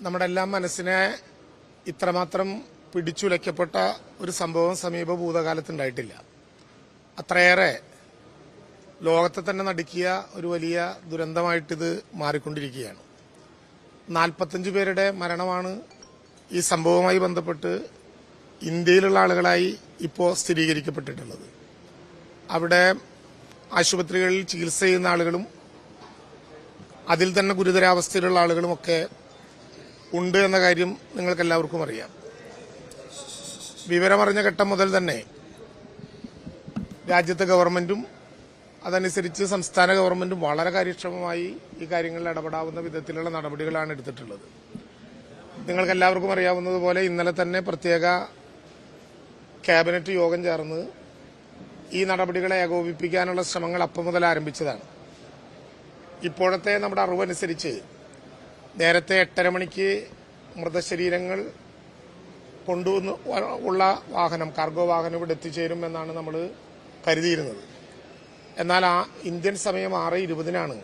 നമ്മുടെ എല്ലാം മനസ്സിനെ ഇത്രമാത്രം പിടിച്ചുലയ്ക്കപ്പെട്ട ഒരു സംഭവം സമീപ ഭൂതകാലത്തുണ്ടായിട്ടില്ല. അത്രയേറെ ലോകത്തെ തന്നെ നടുക്കിയ ഒരു വലിയ ദുരന്തമായിട്ടിത് മാറിക്കൊണ്ടിരിക്കുകയാണ്. നാൽപ്പത്തഞ്ച് പേരുടെ മരണമാണ് ഈ സംഭവവുമായി ബന്ധപ്പെട്ട് ഇന്ത്യയിലുള്ള ആളുകളായി ഇപ്പോൾ സ്ഥിരീകരിക്കപ്പെട്ടിട്ടുള്ളത്. അവിടെ ആശുപത്രികളിൽ ചികിത്സ ചെയ്യുന്ന ആളുകളും അതിൽ തന്നെ ഗുരുതരാവസ്ഥയിലുള്ള ആളുകളുമൊക്കെ ഉണ്ട് എന്ന കാര്യം നിങ്ങൾക്കെല്ലാവർക്കും അറിയാം. വിവരമറിഞ്ഞ ഘട്ടം മുതൽ തന്നെ രാജ്യത്തെ ഗവൺമെന്റും അതനുസരിച്ച് സംസ്ഥാന ഗവൺമെന്റും വളരെ കാര്യക്ഷമമായി ഈ കാര്യങ്ങളിൽ ഇടപെടാവുന്ന വിധത്തിലുള്ള നടപടികളാണ് എടുത്തിട്ടുള്ളത്. നിങ്ങൾക്കെല്ലാവർക്കും അറിയാവുന്നതുപോലെ ഇന്നലെ തന്നെ പ്രത്യേക ക്യാബിനറ്റ് യോഗം ചേർന്ന് ഈ നടപടികളെ ഏകോപിപ്പിക്കാനുള്ള ശ്രമങ്ങൾ അപ്പം മുതൽ ആരംഭിച്ചതാണ്. ഇപ്പോഴത്തെ നമ്മുടെ അറിവനുസരിച്ച് നേരത്തെ എട്ടര മണിക്ക് മൃതശരീരങ്ങൾ കൊണ്ടുവന്ന് ഉള്ള വാഹനം കാർഗോ വാഹനം ഇവിടെ എത്തിച്ചേരും എന്നാണ് നമ്മൾ കരുതിയിരുന്നത്. എന്നാൽ ആ ഇന്ത്യൻ സമയം ആറ് ഇരുപതിനാണ്.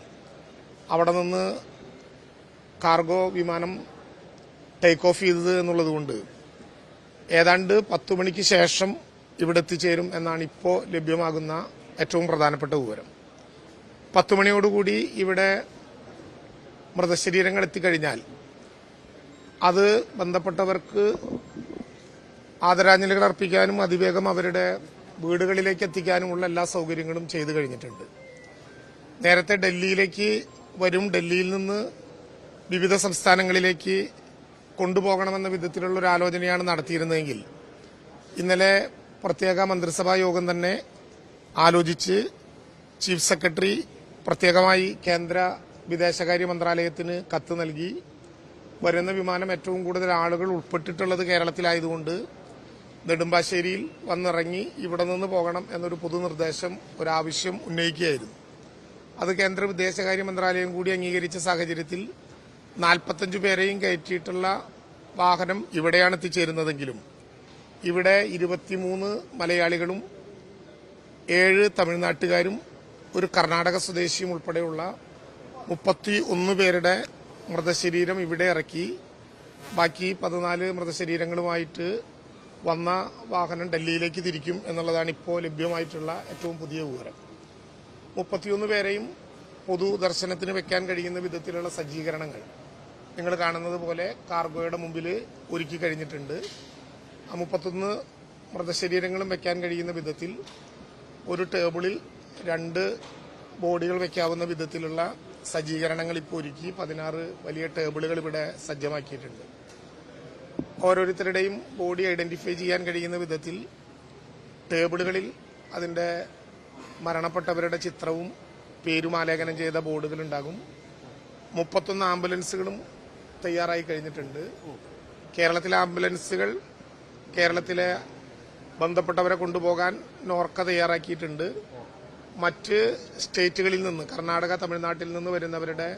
അവിടെ നിന്ന് കാർഗോ വിമാനം ടേക്ക് ഓഫ് ചെയ്തത് എന്നുള്ളത് കൊണ്ട് ഏതാണ്ട് പത്തു മണിക്ക് ശേഷം ഇവിടെ എത്തിച്ചേരും എന്നാണ് ഇപ്പോൾ ലഭ്യമാകുന്ന ഏറ്റവും പ്രധാനപ്പെട്ട വിവരം. പത്തു മണിയോടുകൂടി ഇവിടെ മൃതശരീരങ്ങൾ എത്തിക്കഴിഞ്ഞാൽ അത് ബന്ധപ്പെട്ടവർക്ക് ആദരാഞ്ജലികൾ അർപ്പിക്കാനും അതിവേഗം അവരുടെ വീടുകളിലേക്ക് എത്തിക്കാനുമുള്ള എല്ലാ സൗകര്യങ്ങളും ചെയ്തു കഴിഞ്ഞിട്ടുണ്ട്. നേരത്തെ ഡൽഹിയിലേക്ക് വരും ഡൽഹിയിൽ നിന്ന് വിവിധ സംസ്ഥാനങ്ങളിലേക്ക് കൊണ്ടുപോകണമെന്ന വിധത്തിലുള്ള ഒരു ആലോചനയാണ് നടത്തിയിരുന്നതെങ്കിൽ ഇന്നലെ പ്രത്യേക മന്ത്രിസഭാ യോഗം തന്നെ ആലോചിച്ച് ചീഫ് സെക്രട്ടറി പ്രത്യേകമായി കേന്ദ്ര വിദേശകാര്യ മന്ത്രാലയത്തിന് കത്ത് നൽകി. വരുന്ന വിമാനം ഏറ്റവും കൂടുതൽ ആളുകൾ ഉൾപ്പെട്ടിട്ടുള്ളത് കേരളത്തിലായതുകൊണ്ട് നെടുമ്പാശ്ശേരിയിൽ വന്നിറങ്ങി ഇവിടെ നിന്ന് പോകണം എന്നൊരു പൊതുനിർദ്ദേശം ഒരാവശ്യം ഉന്നയിക്കുകയായിരുന്നു. അത് കേന്ദ്ര വിദേശകാര്യ മന്ത്രാലയം കൂടി അംഗീകരിച്ച സാഹചര്യത്തിൽ നാൽപ്പത്തഞ്ചു പേരെയും കയറ്റിയിട്ടുള്ള വാഹനം ഇവിടെയാണ് എത്തിച്ചേരുന്നതെങ്കിലും ഇവിടെ ഇരുപത്തിമൂന്ന് മലയാളികളും ഏഴ് തമിഴ്നാട്ടുകാരും ഒരു കർണാടക സ്വദേശിയും ഉൾപ്പെടെയുള്ള മുപ്പത്തി ഒന്ന് പേരുടെ മൃതശരീരം ഇവിടെ ഇറക്കി. ബാക്കി പതിനാല് മൃതശരീരങ്ങളുമായിട്ട് വന്ന വാഹനം ഡൽഹിയിലേക്ക് തിരിക്കും എന്നുള്ളതാണ് ഇപ്പോൾ ലഭ്യമായിട്ടുള്ള ഏറ്റവും പുതിയ വിവരം. മുപ്പത്തിയൊന്ന് പേരെയും പൊതുദർശനത്തിന് വെക്കാൻ കഴിയുന്ന വിധത്തിലുള്ള സജ്ജീകരണങ്ങൾ നിങ്ങൾ കാണുന്നത് പോലെ കാർഗോയുടെ മുമ്പിൽ ഒരുക്കി കഴിഞ്ഞിട്ടുണ്ട്. ആ മുപ്പത്തൊന്ന് മൃതശരീരങ്ങളും വെക്കാൻ കഴിയുന്ന വിധത്തിൽ ഒരു ടേബിളിൽ രണ്ട് ബോഡികൾ വെക്കാവുന്ന വിധത്തിലുള്ള സജ്ജീകരണങ്ങൾ ഇപ്പോൾ ഒരുക്കി പതിനാറ് വലിയ ടേബിളുകൾ ഇവിടെ സജ്ജമാക്കിയിട്ടുണ്ട്. ഓരോരുത്തരുടെയും ബോഡി ഐഡന്റിഫൈ ചെയ്യാൻ കഴിയുന്ന വിധത്തിൽ ടേബിളുകളിൽ അതിന്റെ മരണപ്പെട്ടവരുടെ ചിത്രവും പേരുമാലേഖനം ചെയ്ത ബോർഡുകൾ ഉണ്ടാകും. മുപ്പത്തൊന്ന് ആംബുലൻസുകളും തയ്യാറായി കഴിഞ്ഞിട്ടുണ്ട്. കേരളത്തിലെ ആംബുലൻസുകൾ കേരളത്തിലെ ബന്ധപ്പെട്ടവരെ കൊണ്ടുപോകാൻ നോർക്ക തയ്യാറാക്കിയിട്ടുണ്ട്. മറ്റ് സ്റ്റേറ്റുകളിൽ നിന്ന് കർണാടക തമിഴ്നാട്ടിൽ നിന്ന് വരുന്നവരുടെ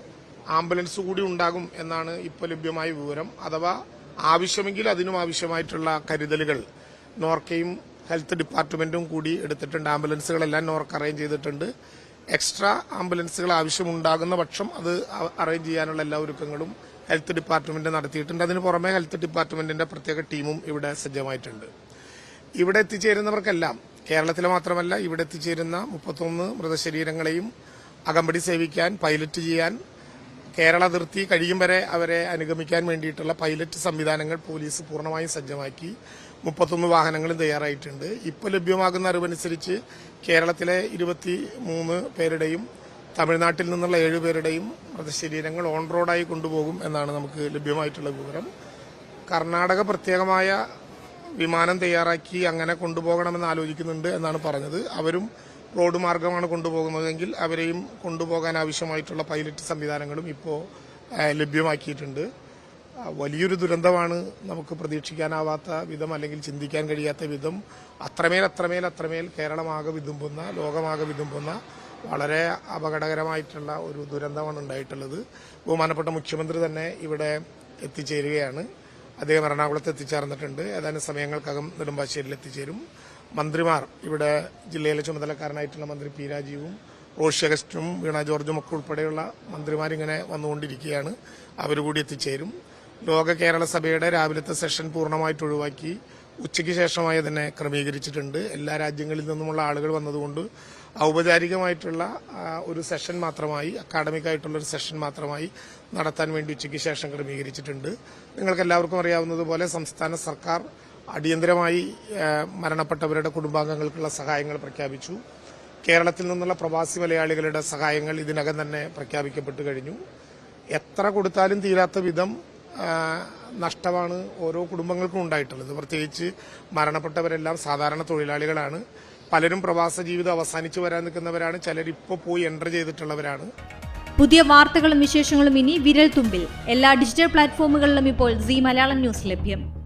ആംബുലൻസ് കൂടി ഉണ്ടാകും എന്നാണ് ഇപ്പോൾ ലഭ്യമായ വിവരം. അഥവാ ആവശ്യമെങ്കിൽ അതിനും ആവശ്യമായിട്ടുള്ള കരുതലുകൾ നോർക്കയും ഹെൽത്ത് ഡിപ്പാർട്ട്മെന്റും കൂടി എടുത്തിട്ടുണ്ട്. ആംബുലൻസുകളെല്ലാം നോർക്ക് അറേഞ്ച് ചെയ്തിട്ടുണ്ട്. എക്സ്ട്രാ ആംബുലൻസുകൾ ആവശ്യമുണ്ടാകുന്ന പക്ഷം അത് അറേഞ്ച് ചെയ്യാനുള്ള എല്ലാ ഒരുക്കങ്ങളും ഹെൽത്ത് ഡിപ്പാർട്ട്മെന്റ് നടത്തിയിട്ടുണ്ട്. അതിന് പുറമെ ഹെൽത്ത് ഡിപ്പാർട്ട്മെന്റിന്റെ പ്രത്യേക ടീമും ഇവിടെ സജ്ജമായിട്ടുണ്ട്. ഇവിടെ എത്തിച്ചേരുന്നവർക്കെല്ലാം കേരളത്തിലെ മാത്രമല്ല ഇവിടെ എത്തിച്ചേരുന്ന മുപ്പത്തൊന്ന് മൃതശരീരങ്ങളെയും അകമ്പടി സേവിക്കാൻ പൈലറ്റ് ചെയ്യാൻ കേരള അതിർത്തി കഴിയും വരെ അവരെ അനുഗമിക്കാൻ വേണ്ടിയിട്ടുള്ള പൈലറ്റ് സംവിധാനങ്ങൾ പോലീസ് പൂർണമായും സജ്ജമാക്കി. മുപ്പത്തൊന്ന് വാഹനങ്ങളും തയ്യാറായിട്ടുണ്ട്. ഇപ്പോൾ ലഭ്യമാകുന്ന അറിവനുസരിച്ച് കേരളത്തിലെ ഇരുപത്തി മൂന്ന് പേരുടെയും തമിഴ്നാട്ടിൽ നിന്നുള്ള ഏഴുപേരുടെയും മൃതശരീരങ്ങൾ ഓൺ റോഡായി കൊണ്ടുപോകും എന്നാണ് നമുക്ക് ലഭ്യമായിട്ടുള്ള വിവരം. കർണാടക പ്രത്യേകമായ വിമാനം തയ്യാറാക്കി അങ്ങനെ കൊണ്ടുപോകണമെന്ന് ആലോചിക്കുന്നുണ്ട് എന്നാണ് പറഞ്ഞത്. അവരും റോഡ് മാർഗമാണ് കൊണ്ടുപോകുന്നതെങ്കിൽ അവരെയും കൊണ്ടുപോകാൻ ആവശ്യമായിട്ടുള്ള പൈലറ്റ് സംവിധാനങ്ങളും ഇപ്പോൾ ലഭ്യമാക്കിയിട്ടുണ്ട്. വലിയൊരു ദുരന്തമാണ് നമുക്ക് പ്രതീക്ഷിക്കാനാവാത്ത വിധം അല്ലെങ്കിൽ ചിന്തിക്കാൻ കഴിയാത്ത വിധം അത്രമേൽ അത്രമേൽ അത്രമേൽ കേരളമാകെ വിതുമ്പുന്ന ലോകമാകെ വിതുമ്പുന്ന വളരെ അപകടകരമായിട്ടുള്ള ഒരു ദുരന്തമാണ് ഉണ്ടായിട്ടുള്ളത്. ബഹുമാനപ്പെട്ട മുഖ്യമന്ത്രി തന്നെ ഇവിടെ എത്തിച്ചേരുകയാണ്. അദ്ദേഹം എറണാകുളത്ത് എത്തിച്ചേർന്നിട്ടുണ്ട്. ഏതാനും സമയങ്ങൾക്കകം നെടുമ്പാശ്ശേരിയിൽ എത്തിച്ചേരും. മന്ത്രിമാർ ഇവിടെ ജില്ലയിലെ ചുമതലക്കാരനായിട്ടുള്ള മന്ത്രി പി രാജീവും റോഷി അഗസ്റ്റും വീണ ജോർജും ഒക്കെ ഉൾപ്പെടെയുള്ള മന്ത്രിമാരിങ്ങനെ വന്നുകൊണ്ടിരിക്കുകയാണ്. അവരുകൂടി കൂടി എത്തിച്ചേരും. ലോക കേരള സഭയുടെ രാവിലത്തെ സെഷൻ പൂർണമായിട്ട് ഒഴിവാക്കി. ഉച്ചയ്ക്ക് ശേഷമായി അതിനെ ക്രമീകരിച്ചിട്ടുണ്ട്. എല്ലാ രാജ്യങ്ങളിൽ നിന്നുമുള്ള ആളുകൾ വന്നതുകൊണ്ട് ഔപചാരികമായിട്ടുള്ള ഒരു സെഷൻ മാത്രമായി അക്കാഡമിക് ആയിട്ടുള്ള ഒരു സെഷൻ മാത്രമായി നടത്താൻ വേണ്ടി ഉച്ചയ്ക്ക് ശേഷം ക്രമീകരിച്ചിട്ടുണ്ട്. നിങ്ങൾക്ക് എല്ലാവർക്കും അറിയാവുന്നതുപോലെ സംസ്ഥാന സർക്കാർ അടിയന്തരമായി മരണപ്പെട്ടവരുടെ കുടുംബാംഗങ്ങൾക്കുള്ള സഹായങ്ങൾ പ്രഖ്യാപിച്ചു. കേരളത്തിൽ നിന്നുള്ള പ്രവാസി മലയാളികളുടെ സഹായങ്ങൾ ഇതിനകം തന്നെ പ്രഖ്യാപിക്കപ്പെട്ടു കഴിഞ്ഞു. എത്ര കൊടുത്താലും തീരാത്ത വിധം നഷ്ടമാണ് ഓരോ കുടുംബങ്ങൾക്കും ഉണ്ടായിട്ടുള്ളത്. പ്രത്യേകിച്ച് മരണപ്പെട്ടവരെല്ലാം സാധാരണ തൊഴിലാളികളാണ്. പലരും പ്രവാസ ജീവിതം അവസാനിച്ചു വരാൻ നിൽക്കുന്നവരാണ്. ചിലർ ഇപ്പോൾ പോയി എന്റർ ചെയ്തിട്ടുള്ളവരാണ്. പുതിയ വാർത്തകളും വിശേഷങ്ങളും ഇനി വിരൽ തുമ്പിൽ എല്ലാ ഡിജിറ്റൽ പ്ലാറ്റ്ഫോമുകളിലും ഇപ്പോൾ സി മലയാളം ന്യൂസ് ലഭ്യം.